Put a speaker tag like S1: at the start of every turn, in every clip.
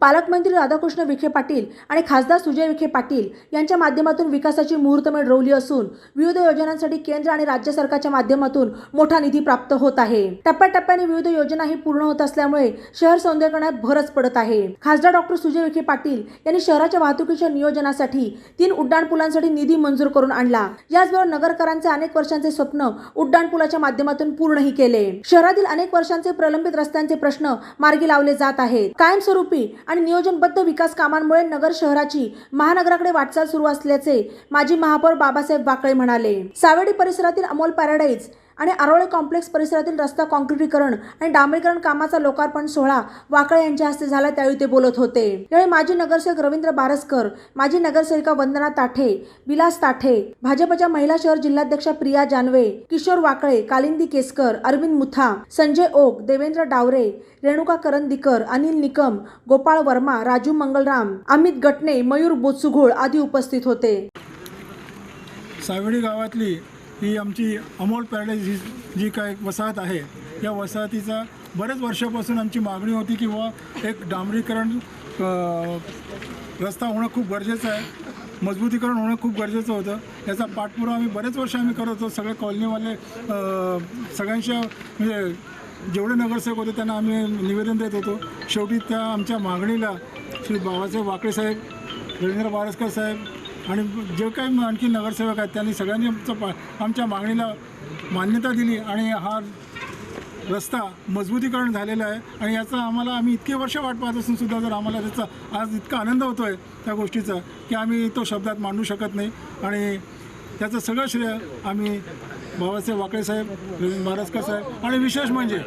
S1: पालकमंत्री राधाकृष्ण विखे पाटील आणि खासदार सुजय विखे पाटील यांच्या माध्यमातून विकासाची मुहूर्तमेढ रोवली असून विविध योजनांसाठी केंद्र आणि राज्य सरकारच्या माध्यमातून मोठा निधी प्राप्त होत आहे. टप्प्याटप्प्याने विविध योजनाही पूर्ण होत असल्यामुळे शहर सौंदर्यकरणात भरच पडत आहे. खासदार डॉक्टर सुजय विखे पाटील यांनी शहराच्या वाहतुकीच्या नियोजनासाठी तीन उड्डाणपुलांसाठी निधी मंजूर करून आणला. याचबरोबर नगरकरांचे अनेक वर्षांचे स्वप्न उड्डाणपुलाच्या माध्यमातून पूर्णही केले. शहरातील अनेक वर्षांचे प्रलंबित रस्त्यांचे प्रश्न मार्गी लावले जात आहेत. कायमस्वरूपी आणि नियोजनबद्ध विकास कामांमुळे नगर शहराची महानगराकडे वाटचाल सुरू असल्याचे माजी महापौर बाबासाहेब वाकळे म्हणाले. सावेडी परिसरातील अमोल पॅराडाईज आणि आरोळे कॉम्प्लेक्स परिसरातील रस्ता काँक्रिटीकरण आणि डांबरीकरण कामाचा लोकार्पण सोहळा वाकळे यांच्या हस्ते झाला त्यावेळी ते बोलत होते. यावेळी माजी नगरसेवक रवींद्र बारसकर माजी नगरसेविका वंदना ताठे विलास ताठे भाजपच्या महिला शहर जिल्हाध्यक्षा प्रिया जानवे किशोर वाकळे कालिंदी केसकर अरविंद मुथा संजय ओक देवेंद्र डावरे रेणुका करंदीकर अनिल निकम गोपाळ वर्मा राजू मंगलराम अमित गटणे मयूर बोत्सुघोळ आदी उपस्थित होते.
S2: सावडी गावातली ही आमची अमोल पॅराडाईज ही जी काय वसाहत आहे या वसाहतीचा बरेच वर्षापासून आमची मागणी होती की बुवा एक डांबरीकरण रस्ता होणं खूप गरजेचं आहे मजबूतीकरण होणं खूप गरजेचं होतं. याचा पाठपुरावा आम्ही बरेच वर्ष आम्ही करत होतो. सगळे कॉलनीवाले सगळ्यांच्या म्हणजे जेवढे नगरसेवक होते त्यांना आम्ही निवेदन देत होतो. शेवटी त्या आमच्या मागणीला श्री बाबासाहेब वाकळे साहेब रवींद्र बारसकर साहेब आणि जे काही आणखी नगरसेवक आहेत त्यांनी सगळ्यांनी आमचं पा आमच्या मागणीला मान्यता दिली आणि हा रस्ता मजबूतीकरण झालेला आहे आणि याचा आम्हाला आम्ही इतके वर्ष वाट पाहत असून सुद्धा जर आम्हाला त्याचा आज इतका आनंद होतो आहे त्या गोष्टीचा की आम्ही तो शब्दात मांडू शकत नाही. आणि त्याचं सगळं श्रेय आम्ही बाबासाहेब वाकळे साहेब रवींद्र बारसकर साहेब आणि विशेष म्हणजे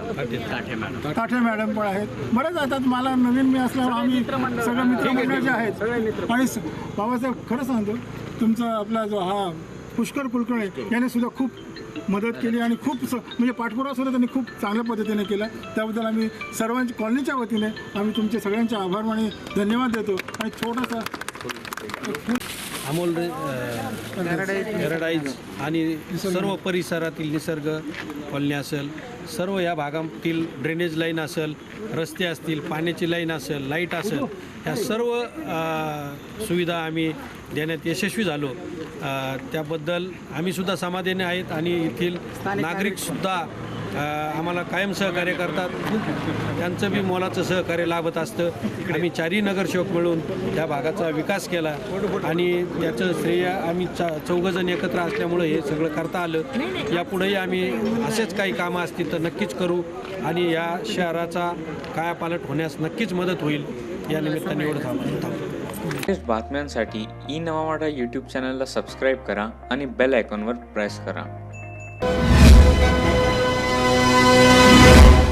S2: ताठे मॅडम पण आहेत. बरेच आहेत. मला नवीन मी असल्यावर आम्ही सगळे मित्रमंडळ जे आहेत. आणि स- बाबासाहेब खरं सांगतो तुमचा आपला जो हा पुष्कर कुलकर्णी याने सुद्धा खूप मदत केली आणि खूप स- म्हणजे पाठपुरावा सुद्धा त्यांनी खूप चांगल्या पद्धतीने केला. त्याबद्दल आम्ही सर्वांच्या कॉलनीच्या वतीने आम्ही तुमचे सगळ्यांचे आभार आणि धन्यवाद देतो. आणि छोटासा
S3: अमोल पॅराडाईज आणि सर्व परिसरातील निसर्ग कॉलनी असेल सर्व या भागातील ड्रेनेज लाईन असेल रस्ते असतील पाण्याची लाईन असेल लाइट असेल ह्या सर्व सुविधा आम्ही देण्यात यशस्वी झालो. त्याबद्दल आम्हीसुद्धा समाधानी आहेत आणि येथील नागरिकसुद्धा आम्हाला कायम सहकार्य करतात. त्यांचं बी मोलाचं सहकार्य लाभत असतं. आम्ही चारही नगरसेवक मिळून त्या भागाचा विकास केला. आणि त्याचं श्रेय आम्ही चा चौघजण एकत्र असल्यामुळं हे सगळं करता आलं. यापुढेही आम्ही असेच काही कामं असतील तर नक्कीच करू. आणि या शहराचा कायापालट होण्यास नक्कीच मदत होईल. या निमित्ताने एवढं थांबतो
S4: बातम्यांसाठी ई नवा यूट्यूब चॅनलला सबस्क्राईब करा आणि बेल आयकॉनवर प्रेस करा.